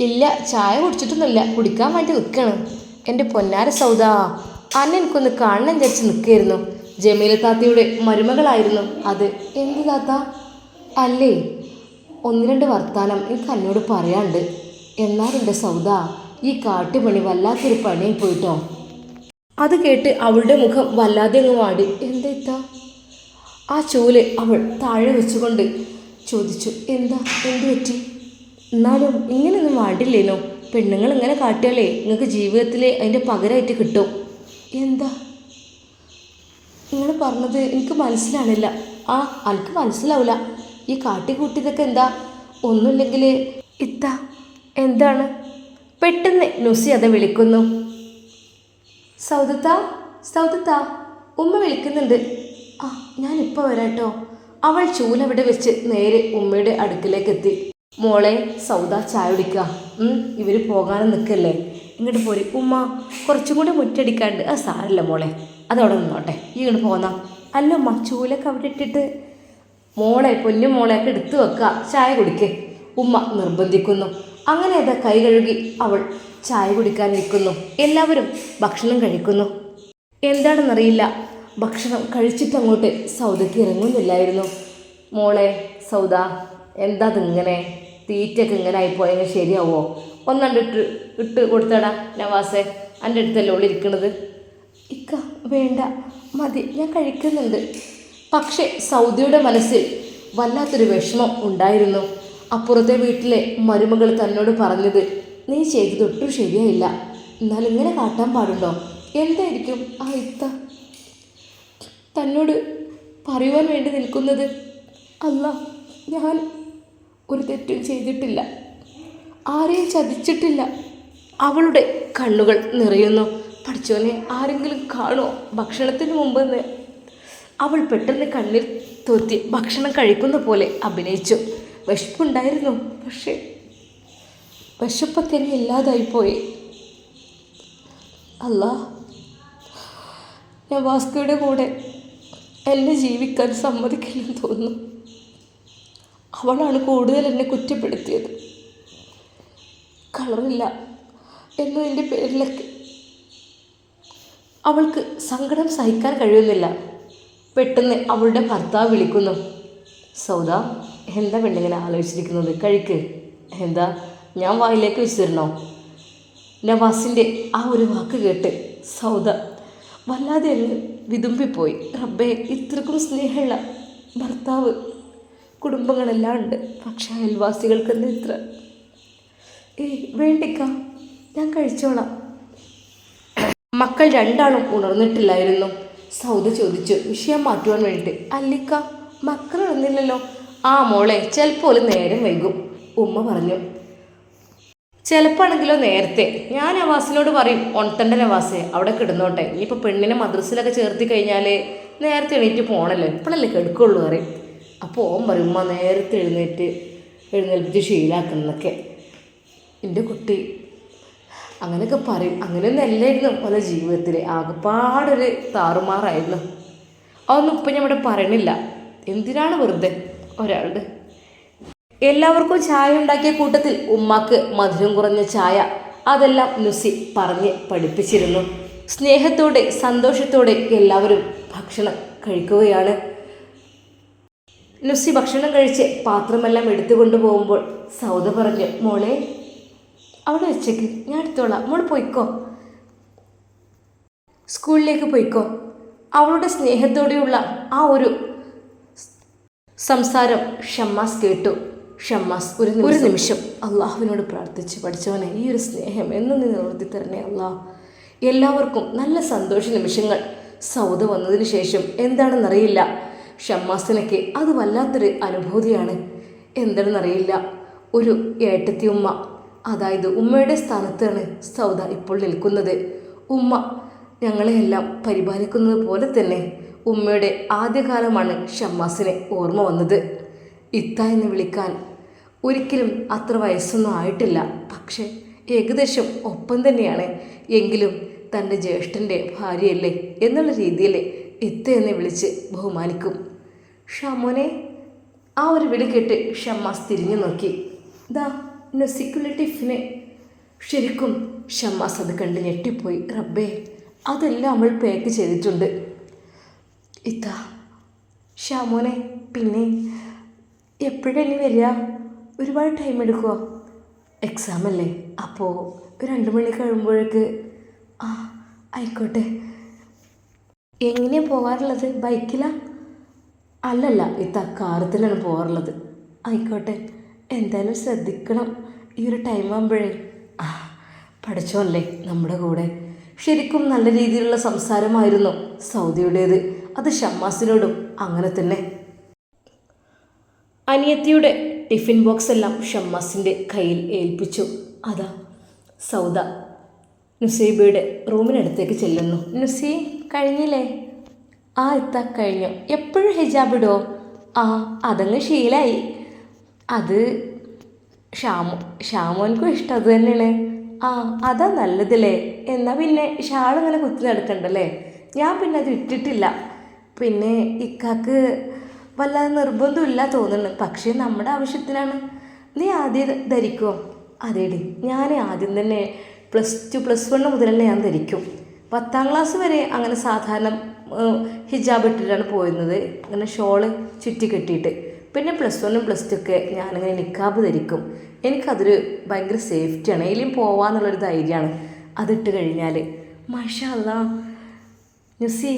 ഇല്ല ചായ കുടിച്ചിട്ടൊന്നുമില്ല. കുടിക്കാൻ വേണ്ടി നിൽക്കണം എന്റെ പൊന്നാര സൗദ അന്നെ എനിക്കൊന്ന് കാണണം വിചാരിച്ച് നിൽക്കുകയായിരുന്നു ജമീല താത്തയുടെ മരുമകളായിരുന്നു അത്. എന്ത് താത്ത? അല്ലേ ഒന്ന് രണ്ട് വർത്താനം എനിക്ക് എന്നോട് പറയാണ്ട് എന്നാലെന്റെ സൗദ ഈ കാട്ടുപണി വല്ലാത്തൊരു പണിയായി പോയിട്ടോ. അത് കേട്ട് അവളുടെ മുഖം വല്ലാതെ അങ്ങ് വാടി. എന്താ ആ ചൂൽ അവൾ താഴെ വെച്ചുകൊണ്ട് ചോദിച്ചു. എന്താ? എന്ത് പറ്റി? എന്നാലും ഇങ്ങനെയൊന്നും വാണ്ടില്ലേനോ? പെണ്ണുങ്ങൾ ഇങ്ങനെ കാട്ടിയാലേ നിങ്ങൾക്ക് ജീവിതത്തിൽ അതിന്റെ പകരമായിട്ട് കിട്ടും. എന്താ? നിങ്ങൾ പറഞ്ഞത് എനിക്ക് മനസ്സിലാണില്ല. ആ എനിക്ക് മനസ്സിലാവില്ല ഈ കാട്ടിക്കൂട്ടിയതൊക്കെ എന്താ? ഒന്നുമില്ലെങ്കിൽ ഇത്ത എന്താണ്? പെട്ടെന്ന് നുസി അത് വിളിക്കുന്നു. സൗദത്ത സൗദത്ത ഉമ്മ വിളിക്കുന്നുണ്ട്. ആ ഞാനിപ്പോൾ വരാട്ടോ. അവൾ ചൂലവിടെ വെച്ച് നേരെ ഉമ്മയുടെ അടുക്കിലേക്ക് എത്തി മോളെ സൗദ ചായ കുടിക്കുക. ഇവർ പോകാനും നിൽക്കല്ലേ? ഇങ്ങോട്ട് പോരി. ഉമ്മ കുറച്ചും കൂടി മുറ്റടിക്കാണ്ട്. ആ സാരല്ല മോളെ. അതവിടെ നിന്നോട്ടെ. ഈ ഇങ്ങോട്ട് പോന്നാ. അല്ല ഉമ്മ ചൂലൊക്കെ അവിടെ ഇട്ടിട്ട്. മോളെ പൊന്നു മോളെയൊക്കെ എടുത്തു വെക്കുക. ചായ കുടിക്കേ. ഉമ്മ നിർബന്ധിക്കുന്നു. അങ്ങനെ അത് കൈ കഴുകി അവൾ ചായ കുടിക്കാൻ നിൽക്കുന്നു. എല്ലാവരും ഭക്ഷണം കഴിക്കുന്നു. എന്താണെന്നറിയില്ല. ഭക്ഷണം കഴിച്ചിട്ടങ്ങോട്ട് സൗദയ്ക്ക് ഇറങ്ങുന്നില്ലായിരുന്നു. മോളെ സൗദ എന്താ അതിങ്ങനെ? തീറ്റയൊക്കെ ഇങ്ങനെ ആയിപ്പോയെങ്കിൽ ശരിയാവോ? ഒന്നണ്ട് ഇട്ട് കൊടുത്തടാ നവാസെ. എന്റെ അടുത്തല്ലേ ഉള്ളിരിക്കണത് ഇക്ക വേണ്ട. മതി ഞാൻ കഴിക്കുന്നുണ്ട്. പക്ഷേ സൗദിയുടെ മനസ്സിൽ വല്ലാത്തൊരു വിഷമം ഉണ്ടായിരുന്നു. അപ്പുറത്തെ വീട്ടിലെ മരുമകൾ തന്നോട് പറഞ്ഞത് നീ ചെയ്തതൊട്ടും ശരിയായില്ല. എന്നാൽ ഇങ്ങനെ കാട്ടാൻ പാടുണ്ടോ? എന്തായിരിക്കും ആ ഇത്ത? തന്നോട് പറയുവാൻ വേണ്ടി നിൽക്കുന്നത് അല്ല ഞാൻ ഒരു തെറ്റും ചെയ്തിട്ടില്ല. ആരെയും ചതിച്ചിട്ടില്ല. അവളുടെ കണ്ണുകൾ നിറയുന്നു. പഠിച്ചോനെ ആരെങ്കിലും കാണുമോ ഭക്ഷണത്തിന് മുമ്പെന്ന് അവൾ പെട്ടെന്ന് കണ്ണിൽ തോത്തി ഭക്ഷണം കഴിക്കുന്ന പോലെ അഭിനയിച്ചു. വിശപ്പുണ്ടായിരുന്നു. പക്ഷേ വിശപ്പൊക്കെ എന്നെ ഇല്ലാതായിപ്പോയി. അല്ല ഞാൻ വാസ്കയുടെ കൂടെ എന്നെ ജീവിക്കാൻ സമ്മതിക്കില്ലെന്ന് തോന്നുന്നു. അവളാണ് കൂടുതൽ എന്നെ കുറ്റപ്പെടുത്തിയത്. കളറില്ല എന്നതിന്റെ പേരിലൊക്കെ. അവൾക്ക് സങ്കടം സഹിക്കാൻ കഴിയുന്നില്ല. പെട്ടെന്ന് അവളുടെ ഭർത്താവ് വിളിക്കുന്നു. സൗദ എന്താ പെണ്ണിങ്ങനെ ആലോചിച്ചിരിക്കുന്നത്? കഴിക്ക്. എന്താ? ഞാൻ വായിലേക്ക് വെച്ചിരുന്നോ നവാസിന്റെ ആ ഒരു വാക്ക് കേട്ട് സൗദ വല്ലാതെ അങ്ങ് വിതുമ്പിപ്പോയി. റബ്ബെ ഇത്രക്കും സ്നേഹമുള്ള ഭർത്താവ്. കുടുംബങ്ങളെല്ലാം ഉണ്ട്. പക്ഷെ അയൽവാസികൾക്ക് എന്താ ഇത്ര? ഏയ് വേണ്ടിക്ക. ഞാൻ കഴിച്ചോളാം. മക്കൾ രണ്ടാളും ഉണർന്നിട്ടില്ലായിരുന്നു. സൗദ ചോദിച്ചു വിഷയം മാറ്റുവാൻ വേണ്ടിയിട്ട് അല്ലിക്ക മക്കൾ ഉണർന്നില്ലല്ലോ. ആ മോളെ ചിലപ്പോൾ നേരം വൈകും ഉമ്മ പറഞ്ഞു. ചിലപ്പാണെങ്കിലോ നേരത്തെ. ഞാൻ നവാസിനോട് പറയും ഒണ്ടന്റെ നവാസെ അവിടെ കിടന്നോട്ടെ. ഇനിയിപ്പോൾ പെണ്ണിനെ മദ്രസിലൊക്കെ ചേർത്തി കഴിഞ്ഞാൽ നേരത്തെ എണീറ്റ് പോകണല്ലോ ഇപ്പോഴല്ലേ കെടുക്കുള്ളൂ പറയും. അപ്പോൾ ഓൻ പറയും ഉമ്മ നേരത്തെ എഴുന്നേറ്റ് എഴുന്നേൽപ്പിച്ച് ശീലാക്കുന്നൊക്കെ എന്റെ കുട്ടി അങ്ങനെയൊക്കെ പറയും. അങ്ങനെയൊന്നും അല്ലായിരുന്നു പല ജീവിതത്തിൽ ആകെപ്പാടൊരു താറുമാറായിരുന്നു. അതൊന്നും ഇപ്പം ഞാൻ ഇവിടെ പറയണില്ല. എന്തിനാണ് വെറുതെ? ഒരാളുടെ എല്ലാവർക്കും ചായ ഉണ്ടാക്കിയ കൂട്ടത്തിൽ ഉമ്മാക്ക് മധുരം കുറഞ്ഞ ചായ. അതെല്ലാം നുസി പറഞ്ഞ് പഠിപ്പിച്ചിരുന്നു. സ്നേഹത്തോടെ സന്തോഷത്തോടെ എല്ലാവരും ഭക്ഷണം കഴിക്കുകയാണ്. നുസി ഭക്ഷണം കഴിച്ച് പാത്രമെല്ലാം എടുത്തു പോകുമ്പോൾ സൗദ പറഞ്ഞു മോളെ അവിടെ വെച്ചേക്ക് ഞാൻ എടുത്തോളാം. മോൾ പോയിക്കോ. സ്കൂളിലേക്ക് പോയിക്കോ. അവളുടെ സ്നേഹത്തോടെയുള്ള ആ ഒരു സംസാരം ഷമ്മാസ് കേട്ടു. ഷമ്മാസ് ഒരു ഒരു നിമിഷം. അള്ളാഹുവിനോട് പ്രാർത്ഥിച്ച് പഠിച്ചവനെ ഈ ഒരു സ്നേഹം എന്ന് നീ നിവർത്തി തരണേ അള്ളാഹ് എല്ലാവർക്കും നല്ല സന്തോഷ നിമിഷങ്ങൾ. സൗദ വന്നതിന് ശേഷം എന്താണെന്നറിയില്ല. ഷമ്മാസിനൊക്കെ അത് വല്ലാത്തൊരു അനുഭൂതിയാണ്. എന്താണെന്നറിയില്ല. ഒരു ഏട്ടത്തി ഉമ്മ അതായത് ഉമ്മയുടെ സ്ഥാനത്താണ് സൗദ ഇപ്പോൾ നിൽക്കുന്നത്. ഉമ്മ ഞങ്ങളെയെല്ലാം പരിപാലിക്കുന്നത് പോലെ തന്നെ ഉമ്മയുടെ ആദ്യകാലമാണ് ഷമ്മാസിനെ ഓർമ്മ വന്നത്. ഇത്ത എന്ന് വിളിക്കാൻ ഒരിക്കലും അത്ര വയസ്സൊന്നും ആയിട്ടില്ല. പക്ഷേ ഏകദേശം ഒപ്പം തന്നെയാണ്. എങ്കിലും തന്റെ ജ്യേഷ്ഠന്റെ ഭാര്യയല്ലേ എന്നുള്ള രീതിയിൽ ഇത്ത എന്ന് വിളിച്ച് ബഹുമാനിക്കും. ഷമോനെ ആ ഒരു വിളി കേട്ട് ഷമ്മാസ് തിരിഞ്ഞു നോക്കി. ദാ നസിക്കുള്ളിഫിനെ ശരിക്കും ഷമ്മാസ് അത് കണ്ട് ഞെട്ടിപ്പോയി. റബ്ബേ അതെല്ലാം അവൾ പാക്ക് ചെയ്തിട്ടുണ്ട്. ഇതാ. ഷാമോനെ പിന്നെ എപ്പോഴാണ് വരിക? ഒരുപാട് ടൈം എടുക്കുമോ എക്സാം അല്ലേ? അപ്പോൾ ഒരു രണ്ട് മണി കഴിയുമ്പോഴേക്ക്. ആ ആയിക്കോട്ടെ. എങ്ങനെയാണ് പോകാറുള്ളത്? ബൈക്കിലാ? അല്ലല്ല ഇത്ത കാറത്തിലാണ് പോകാറുള്ളത്. ആയിക്കോട്ടെ. എന്തായാലും ശ്രദ്ധിക്കണം ഈ ഒരു ടൈം ആകുമ്പോഴേ ആ പഠിച്ചോല്ലേ നമ്മുടെ കൂടെ. ശരിക്കും നല്ല രീതിയിലുള്ള സംസാരമായിരുന്നു സൗദിയുടേത്. അത് ഷമ്മാസിനോടും അങ്ങനെ തന്നെ. അനിയത്തിയുടെ ടിഫിൻ ബോക്സ് എല്ലാം ഷമ്മാസിന്റെ കയ്യിൽ ഏൽപ്പിച്ചു. അതാ സൗദ നുസൈബയുടെ റൂമിനടുത്തേക്ക് ചെല്ലുന്നു. നുസി കഴിഞ്ഞില്ലേ? ആ ഇത്ത കഴിഞ്ഞു. എപ്പോഴും ഹിജാബ് ഇടോ? ആ അതങ്ങ് ശീലായി. അത് ഷാമു ഷാമോൻക്കും ഇഷ്ടം അത് തന്നെയാണ്. ആ അതാ നല്ലതല്ലേ എന്നാൽ പിന്നെ ഷാൾ ഇങ്ങനെ കുത്തി നടക്കണ്ടല്ലേ? ഞാൻ പിന്നെ അത് ഇട്ടിട്ടില്ല. പിന്നെ ഇക്കാക്ക് വല്ലാതെ നിർബന്ധമില്ല തോന്നുന്നു. പക്ഷേ നമ്മുടെ ആവശ്യത്തിനാണ്. നീ ആദ്യം ധരിക്കുമോ അതേടി ഞാൻ ആദ്യം തന്നെ പ്ലസ് ടു പ്ലസ് വൺ തന്നെ ഞാൻ ധരിക്കും. പത്താം ക്ലാസ് വരെ അങ്ങനെ സാധാരണ ഹിജാബ് ഇട്ടിട്ടാണ് പോയിരുന്നത്. അങ്ങനെ ഷോൾ ചുറ്റി കെട്ടിയിട്ട്. പിന്നെ പ്ലസ് വണ്ണും പ്ലസ് ടു ഒക്കെ ഞാനിങ്ങനെ നിക്കാബ് ധരിക്കും. എനിക്കതൊരു ഭയങ്കര സേഫ്റ്റിയാണ് എങ്കിലും പോവാന്നുള്ളൊരു ധൈര്യമാണ്. അതിട്ട് കഴിഞ്ഞാൽ മഷാല്ല നുസി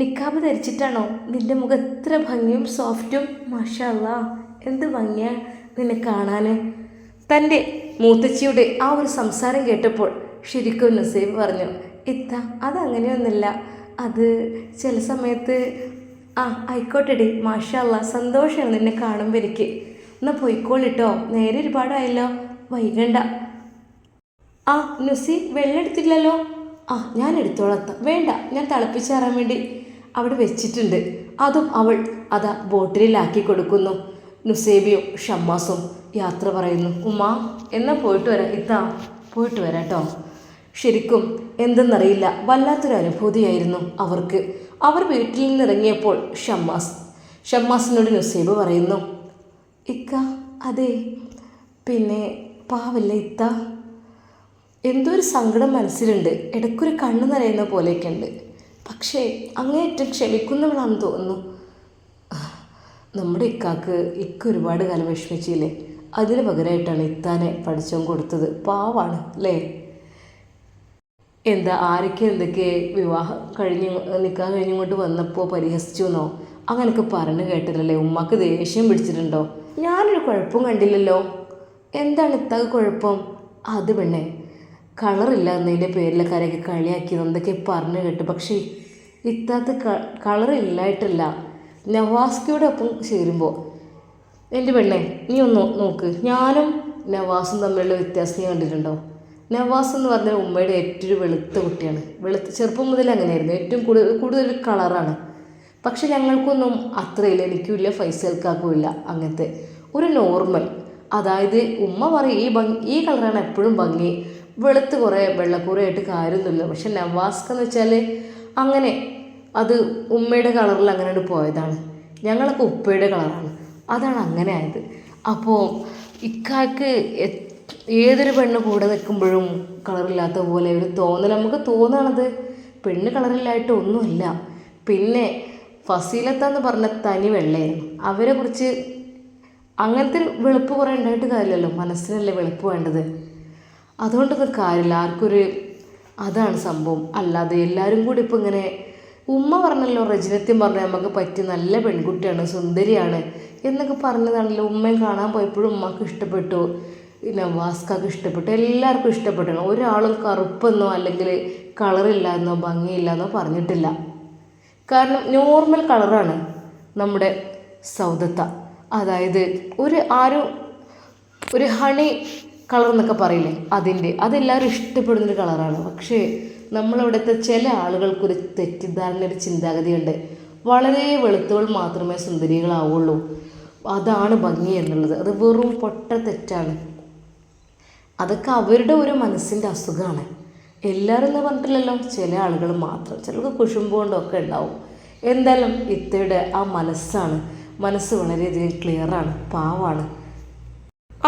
നിക്കാബ് ധരിച്ചിട്ടാണോ? നിന്റെ മുഖം എത്ര ഭംഗിയും സോഫ്റ്റും മാഷാ അല്ലാ എന്ത് ഭംഗിയാ നിന്നെ കാണാൻ തന്റെ മൂത്തച്ചിയുടെ ആ ഒരു സംസാരം കേട്ടപ്പോൾ ശരിക്കും നസീബ് പറഞ്ഞു ഇത്ത അതങ്ങനെയൊന്നുമില്ല. അത് ചില സമയത്ത് ആ ആയിക്കോട്ടെടി മാഷല്ല സന്തോഷമാണ് നിന്നെ കാണുമ്പോൾ എനിക്ക് എന്നാൽ പോയിക്കോളിട്ടോ നേരെ ഒരുപാടായല്ലോ വൈകണ്ട. ആ നുസി വെള്ളം എടുത്തില്ലല്ലോ ആ ഞാൻ എടുത്തോളത്താം വേണ്ട ഞാൻ തിളപ്പിച്ചാറാൻ വേണ്ടി. അവിടെ വെച്ചിട്ടുണ്ട്. അതും അവൾ അതാ ബോട്ടിലാക്കി കൊടുക്കുന്നു. നുസേബിയും ഷമ്മാസും യാത്ര പറയുന്നു ഉമ്മ എന്നാൽ പോയിട്ട് വരാം. ഇതാ പോയിട്ട് വരാം കേട്ടോ. ശരിക്കും എന്തെന്നറിയില്ല വല്ലാത്തൊരു അനുഭൂതിയായിരുന്നു അവർക്ക്. അവർ വീട്ടിൽ നിന്നിറങ്ങിയപ്പോൾ ഷമ്മാസ് ഷമ്മാസിനോട് നുസേബ് പറയുന്നു ഇക്ക അതെ പിന്നെ പാവല്ല ഇത്ത. എന്തോ ഒരു സങ്കടം മനസ്സിലുണ്ട് ഇടയ്ക്കൊരു കണ്ണു നിറയുന്ന പോലെയൊക്കെ ഉണ്ട്. പക്ഷേ അങ്ങേയറ്റം ക്ഷമിക്കുന്നവളാണെന്ന് തോന്നുന്നു. നമ്മുടെ ഇക്കാക്ക് ഇക്ക ഒരുപാട് കാലം വിഷമിച്ചില്ലേ? അതിന് പകരമായിട്ടാണ് ഇത്താനെ പഠിച്ചവൻ കൊടുത്തത്. പാവാണ് അല്ലേ? എന്താ ആരൊക്കെ എന്തൊക്കെ വിവാഹം കഴിഞ്ഞ് നിൽക്കാൻ കഴിഞ്ഞിങ്ങോട്ട് വന്നപ്പോൾ പരിഹസിച്ചു എന്നോ അങ്ങനെയൊക്കെ പറഞ്ഞു കേട്ടില്ലല്ലേ? ഉമ്മക്ക് ദേഷ്യം പിടിച്ചിട്ടുണ്ടോ? ഞാനൊരു കുഴപ്പം കണ്ടില്ലല്ലോ. എന്താണ് ഇത്താക്ക് കുഴപ്പം? അത് പെണ്ണെ കളറില്ല എന്നതിന്റെ പേരിലൊക്കെ ആരെയൊക്കെ കളിയാക്കി എന്തൊക്കെ പറഞ്ഞു കേട്ടു. പക്ഷേ ഇത്താത്ത കളറില്ലായിട്ടല്ല നവാസ്കയുടെ ഒപ്പം ചേരുമ്പോൾ എന്റെ പെണ്ണെ നീ ഒന്ന് നോക്ക്. ഞാനും നവാസും തമ്മിലുള്ള വ്യത്യാസം നീ കണ്ടിട്ടുണ്ടോ? നവാസ് എന്ന് പറഞ്ഞാൽ ഉമ്മയുടെ ഏറ്റവും വെളുത്ത കുട്ടിയാണ്. വെളുത്ത ചെറുപ്പം മുതൽ അങ്ങനെയായിരുന്നു. ഏറ്റവും കൂടുതൽ കൂടുതൽ കളറാണ്. പക്ഷെ ഞങ്ങൾക്കൊന്നും അത്രയില്ല. എനിക്കുമില്ല ഫൈസൽക്കാക്കും ഇല്ല. അങ്ങനത്തെ ഒരു നോർമൽ. അതായത് ഉമ്മ പറയും ഈ ഭംഗി ഈ കളറാണ് എപ്പോഴും ഭംഗി. വെളുത്ത് കുറേ വെള്ളക്കൂറയായിട്ട് കാര്യമൊന്നുമില്ല. പക്ഷെ നവാസ്ക എന്ന് വെച്ചാൽ അങ്ങനെ അത് ഉമ്മയുടെ കളറിൽ അങ്ങനെ പോയതാണ്. ഞങ്ങളൊക്കെ ഉപ്പയുടെ കളറാണ്. അതാണ് അങ്ങനെ ആയത്. അപ്പോൾ ഇക്കാക്ക് ഏതൊരു പെണ്ണ് കൂടെ നിൽക്കുമ്പോഴും കളറില്ലാത്ത പോലെ ഒരു തോന്നൽ. നമുക്ക് തോന്നണത് പെണ്ണ് കളറില്ലായിട്ട് ഒന്നുമില്ല. പിന്നെ ഫസീലത്ത എന്ന് പറഞ്ഞ തനി വെള്ളയായിരുന്നു. അവരെ കുറിച്ച് അങ്ങനത്തെ ഒരു വെളുപ്പ് കുറേ ഉണ്ടായിട്ട് കാര്യമില്ലല്ലോ. മനസ്സിനല്ലേ വെളുപ്പ് വേണ്ടത്. അതുകൊണ്ടൊന്നും കാര്യമില്ല. ആർക്കൊരു അതാണ് സംഭവം. അല്ലാതെ എല്ലാവരും കൂടി ഇപ്പം ഇങ്ങനെ ഉമ്മ പറഞ്ഞല്ലോ റജിനത്യം പറഞ്ഞു നമുക്ക് പറ്റി നല്ല പെൺകുട്ടിയാണ് സുന്ദരിയാണ് എന്നൊക്കെ പറഞ്ഞതാണല്ലോ. ഉമ്മയും കാണാൻ പോയപ്പോഴും ഉമ്മക്ക് ഇഷ്ടപ്പെട്ടു. പിന്നെ വാസ്കാക്ക് ഇഷ്ടപ്പെട്ടു. എല്ലാവർക്കും ഇഷ്ടപ്പെട്ടു. ഒരാളും കറുപ്പെന്നോ അല്ലെങ്കിൽ കളറില്ല എന്നോ ഭംഗിയില്ല എന്നോ പറഞ്ഞിട്ടില്ല. കാരണം നോർമൽ കളറാണ് നമ്മുടെ സൗദത്ത. അതായത് ഒരു ആരും ഒരു ഹണി കളർ എന്നൊക്കെ പറയില്ലേ? അതിന്റെ. അതെല്ലാവരും ഇഷ്ടപ്പെടുന്നൊരു കളറാണ്. പക്ഷേ നമ്മളവിടുത്തെ ചില ആളുകൾക്കൊരു തെറ്റിദ്ധാരണ ഒരു ചിന്താഗതിയുണ്ട്. വളരെ വെളുത്തവൾ മാത്രമേ സുന്ദരികളാവുള്ളൂ. അതാണ് ഭംഗി എന്നുള്ളത്. അത് വെറും പൊട്ട തെറ്റാണ്. അതൊക്കെ അവരുടെ ഒരു മനസ്സിന്റെ അസുഖമാണ്. എല്ലാവരും എന്ന് പറഞ്ഞിട്ടില്ലല്ലോ? ചില ആളുകൾ മാത്രം. ചിലർക്ക് കൊണ്ടൊക്കെ ഉണ്ടാവും. എന്തായാലും ഇത്തയുടെ ആ മനസ്സാണ്. മനസ്സ് വളരെയധികം ക്ലിയറാണ് പാവാണ്.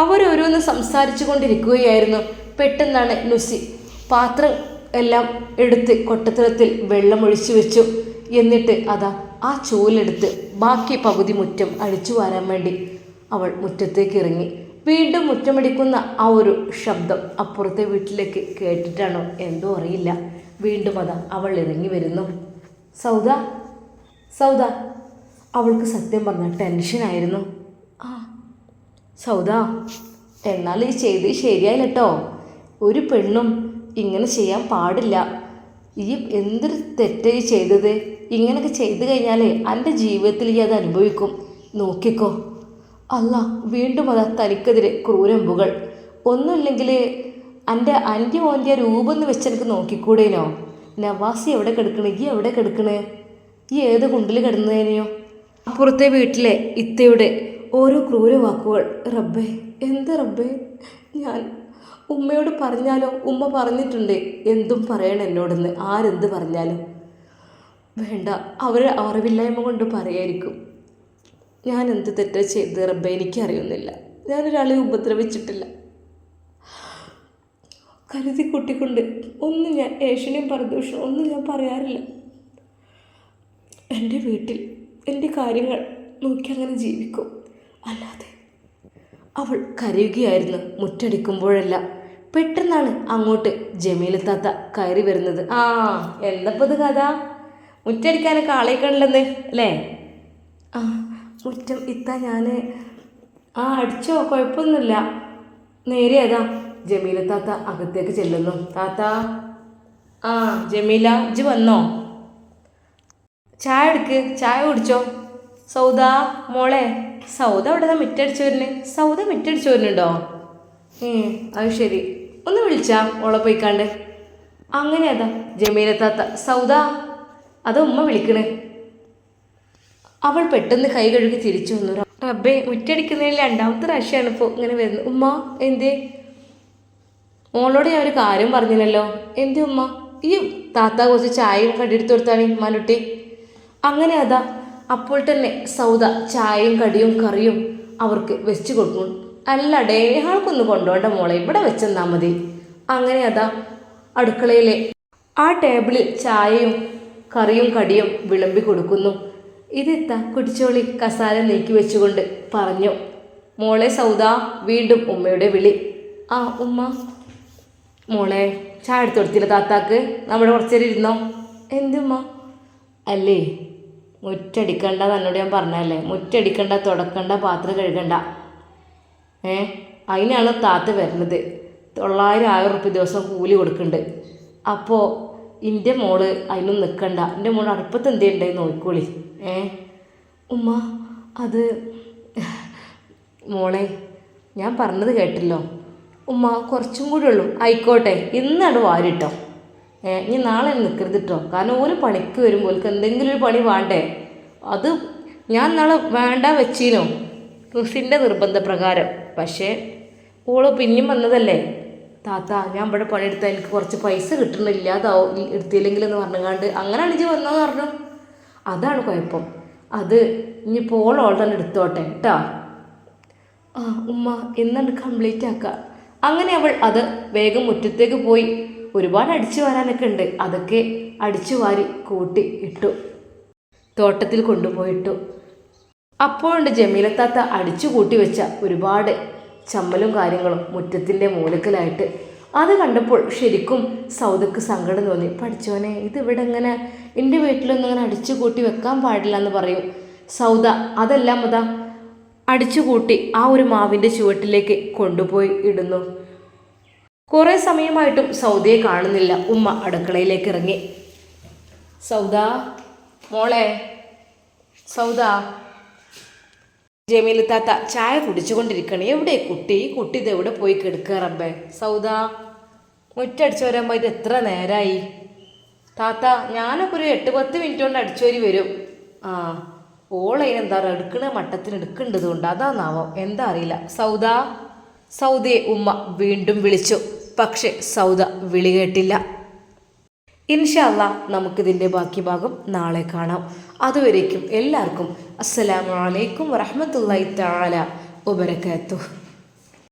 അവരോരോന്ന് സംസാരിച്ചു കൊണ്ടിരിക്കുകയായിരുന്നു പെട്ടെന്നാണ് നുസി പാത്രം എല്ലാം എടുത്ത് കൊട്ടത്തിലത്തിൽ വെള്ളം ഒഴിച്ചു വെച്ചു. എന്നിട്ട് അതാ ആ ചൂലെടുത്ത് ബാക്കി പകുതി മുറ്റം അഴിച്ചു വാരാൻ വേണ്ടി അവൾ മുറ്റത്തേക്ക് ഇറങ്ങി വീണ്ടും മുറ്റമടിക്കുന്ന ആ ഒരു ശബ്ദം അപ്പുറത്തെ വീട്ടിലേക്ക് കേട്ടിട്ടാണോ എന്തോ അറിയില്ല. വീണ്ടും അതാ അവൾ ഇറങ്ങി വരുന്നു. സൗദ സൗദ അവൾക്ക് സത്യം പറഞ്ഞ ടെൻഷനായിരുന്നു. സൗദ എന്നാൽ ഈ ചെയ്ത് ശരിയായില്ല കേട്ടോ ഒരു പെണ്ണും ഇങ്ങനെ ചെയ്യാൻ പാടില്ല. ഈ എന്തൊരു തെറ്റായി ചെയ്തത്? ഇങ്ങനെയൊക്കെ ചെയ്തു കഴിഞ്ഞാൽ എന്റെ ജീവിതത്തിൽ ഈ അത് അനുഭവിക്കും. നോക്കിക്കോ. അല്ല വീണ്ടും അതാ തനിക്കെതിരെ ക്രൂരമ്പുകൾ. ഒന്നുമില്ലെങ്കിൽ എന്റെ അന്റെ മോന്റെ രൂപം എന്ന് വെച്ച് എനിക്ക് നോക്കിക്കൂടേനോ? നവാസി എവിടെ കിടക്കണേ? ഈ എവിടെ കിടക്കണേ? ഈ ഏത് കുണ്ടിൽ കിടന്നതിനെയോ അപ്പുറത്തെ വീട്ടിലെ ഇത്തയുടെ ഓരോ ക്രൂര വാക്കുകൾ. റബ്ബേ എന്ത് റബ്ബേ? ഞാൻ ഉമ്മയോട് പറഞ്ഞാലോ? ഉമ്മ പറഞ്ഞിട്ടുണ്ട്. എന്തും പറയണം എന്നോടെന്ന്. ആരെന്ത് പറഞ്ഞാലും. വേണ്ട അവർ അറിവില്ലായ്മ കൊണ്ട് പറയായിരിക്കും. ഞാൻ എന്ത് തെറ്റാ ചെയ്ത് റബ്ബേ? എനിക്കറിയുന്നില്ല. ഞാനൊരാളെ ഉപദ്രവിച്ചിട്ടില്ല. കരുതി കൂട്ടിക്കൊണ്ട് ഒന്നും ഞാൻ ഏഷ്യനെയും പരദൂഷണം ഒന്നും ഞാൻ പറയാറില്ല. എന്റെ വീട്ടിൽ എന്റെ കാര്യങ്ങൾ നോക്കി അങ്ങനെ ജീവിക്കും. അല്ലാതെ. അവൾ കരയുകയായിരുന്നു മുറ്റടിക്കുമ്പോഴെല്ലാം. പെട്ടെന്നാണ് അങ്ങോട്ട് ജമീലത്താത്ത കയറി വരുന്നത്. ആ എന്തപ്പത് കഥ? മുറ്റടിക്കാനൊക്കെ ആളേക്കണല്ലെന്ന് അല്ലേ? ആ മുറ്റം ഇത്ത ഞാൻ ആ അടിച്ചോ കുഴപ്പമൊന്നുമില്ല. നേരെ അതാ ജമീല താത്ത അകത്തേക്ക് ചെല്ലുന്നു. താത്ത ആ ജമീല ഇജ് വന്നോ? ചായ എടുക്ക് ചായ കുടിച്ചോ? സൗദ മോളെ സൗദ അവിടെ മിറ്റടിച്ചു വരുന്നു? സൗദ മിറ്റടിച്ചു വരുന്നുണ്ടോ? അത് ശരി. ഒന്ന് വിളിച്ചാ ഓളെ പോയിക്കാണ്ട്. അങ്ങനെ അതാ ജമീല താത്ത സൗദ അത് ഉമ്മ വിളിക്കണേ. അവൾ പെട്ടെന്ന് കൈ കഴുകി തിരിച്ചു വന്നു. റബ്ബേ മുറ്റടിക്കുന്നതിൽ രണ്ടാമത്തെ പ്രാവശ്യമാണ് ഇപ്പോൾ ഇങ്ങനെ വരുന്നത്. ഉമ്മ എന്തേ? മോളോട് ഞാൻ ഒരു കാര്യം പറഞ്ഞില്ലല്ലോ. എന്തേ ഉമ്മ? ഈ താത്ത കുറച്ച് ചായയും കടിയെടുത്ത് കൊടുത്താണ് മാനുട്ടി. അങ്ങനെ അതാ അപ്പോൾ തന്നെ സൗദ ചായയും കടിയും കറിയും അവർക്ക് വെച്ച് കൊടുക്കും. അല്ല ഡേഹാൾക്കൊന്ന് കൊണ്ടുപോകണ്ട മോളെ ഇവിടെ വെച്ചെന്നാൽ മതി. അങ്ങനെ അതാ അടുക്കളയിലെ ആ ടേബിളിൽ ചായയും കറിയും കടിയും വിളമ്പി കൊടുക്കുന്നു. ഇതെത്താ കുടിച്ചോളി കസാല നീക്കി വെച്ചുകൊണ്ട് പറഞ്ഞു. മോളെ സൗദ വീണ്ടും ഉമ്മയുടെ വിളി. ആ ഉമ്മ. മോളെ ചായ എടുത്തു കൊടുത്തില്ല താത്താക്ക്? നമ്മുടെ കുറച്ചേരം ഇരുന്നോ? എന്തുമ്മ? അല്ലേ? മുറ്റടിക്കണ്ട എന്നോട് ഞാൻ പറഞ്ഞല്ലേ മുറ്റടിക്കണ്ട തുടക്കണ്ട പാത്രം കഴുകണ്ട. ഏ? അതിനാണ് താത്ത വരുന്നത്. തൊള്ളായിരം ആയിരം റുപ്യ ദിവസം കൂലി കൊടുക്കുന്നുണ്ട്. അപ്പോൾ എന്റെ മോൾ അതിനും നിൽക്കണ്ട എന്റെ മോൾ അടുപ്പത്ത് എന്തേ ഉണ്ടായി നോക്കിക്കോളി. ഏ? ഉമ്മ അത് മോളെ ഞാൻ പറഞ്ഞത് കേട്ടില്ലോ. ഉമ്മ കുറച്ചും കൂടെ ഉള്ളൂ. ആയിക്കോട്ടെ ഇന്നാണ് വാരിട്ടോ. ഇനി നാളെ നിൽക്കരുത് കേട്ടോ കാരണം ഒരു പണിക്ക് വരുമ്പോൾ എനിക്ക് എന്തെങ്കിലും ഒരു പണി വേണ്ടേ? അത് ഞാൻ നാളെ വേണ്ട വെച്ചീനോ? ക്രിസിന്റെ നിർബന്ധപ്രകാരം. പക്ഷേ ഓൾ പിന്നെയും വന്നതല്ലേ? താത്ത ഞാൻ ഇവിടെ പണിയെടുത്താൽ എനിക്ക് കുറച്ച് പൈസ കിട്ടണില്ല അതാവും എടുത്തില്ലെങ്കിൽ എന്ന് പറഞ്ഞുകൊണ്ട് അങ്ങനെയാണ് ഇജ്ജ് വന്നതെന്ന് പറഞ്ഞു. അതാണ് കുഴപ്പം. അത് ഇനിയിപ്പോൾ ഓൾ ഓൾ തന്നെ എടുത്തോട്ടെ കേട്ടോ ആ ഉമ്മ ഇന്നത് കംപ്ലീറ്റ് ആക്കുക അങ്ങനെ അവൾ അത് വേഗം മുറ്റത്തേക്ക് പോയി. ഒരുപാട് അടിച്ചു വാരാനൊക്കെ ഉണ്ട്. അതൊക്കെ അടിച്ചു വാരി കൂട്ടി ഇട്ടു. തോട്ടത്തിൽ കൊണ്ടുപോയിട്ടു. അപ്പോഴുണ്ട് ജമീലത്താത്ത അടിച്ചു കൂട്ടി വെച്ച ഒരുപാട് ചമ്മലും കാര്യങ്ങളും മുറ്റത്തിന്റെ മൂലക്കലായിട്ട്. അത് കണ്ടപ്പോൾ ശരിക്കും സൗദക്ക് സങ്കടം തോന്നി. പഠിച്ചോനെ ഇവിടെ ഇങ്ങനെ എന്റെ വീട്ടിലൊന്നും ഇങ്ങനെ അടിച്ചു കൂട്ടി വെക്കാൻ പാടില്ല എന്ന് പറയും. സൗദ അതെല്ലാം അതാ. അടിച്ചു കൂട്ടി ആ ഒരു മാവിന്റെ ചുവട്ടിലേക്ക് കൊണ്ടുപോയി ഇടുന്നു. കുറേ സമയമായിട്ടും സൗദയെ കാണുന്നില്ല. ഉമ്മ അടുക്കളയിലേക്ക് ഇറങ്ങി. സൗദ മോളെ സൗദ. ജമീൽ താത്ത ചായ കുടിച്ചുകൊണ്ടിരിക്കണേ. എവിടെ കുട്ടി? കുട്ടി ഇത് എവിടെ പോയി കിടക്കുക സൗദ മുറ്റടിച്ചു വരാൻ ഇത് എത്ര നേരമായി താത്ത ഞാനൊക്കെ ഒരു എട്ട് പത്ത് മിനിറ്റ് കൊണ്ട് അടിച്ചു വരി വരും. ആ ഓളതിനെന്താ പറയുക? എടുക്കണ മട്ടത്തിന് എടുക്കേണ്ടതുകൊണ്ട് അതാന്നാവോ എന്താ അറിയില്ല. സൗദ സൗദയെ ഉമ്മ വീണ്ടും വിളിച്ചു. പക്ഷെ സൗദ വിളി കേട്ടില്ല ഇൻഷല്ല നമുക്കിതിന്റെ ബാക്കി ഭാഗം നാളെ കാണാം. അതുവരേക്കും എല്ലാവർക്കും അസ്സലാമലൈക്കും വറഹമത്തല്ലാ തആല വബറകാതുഹു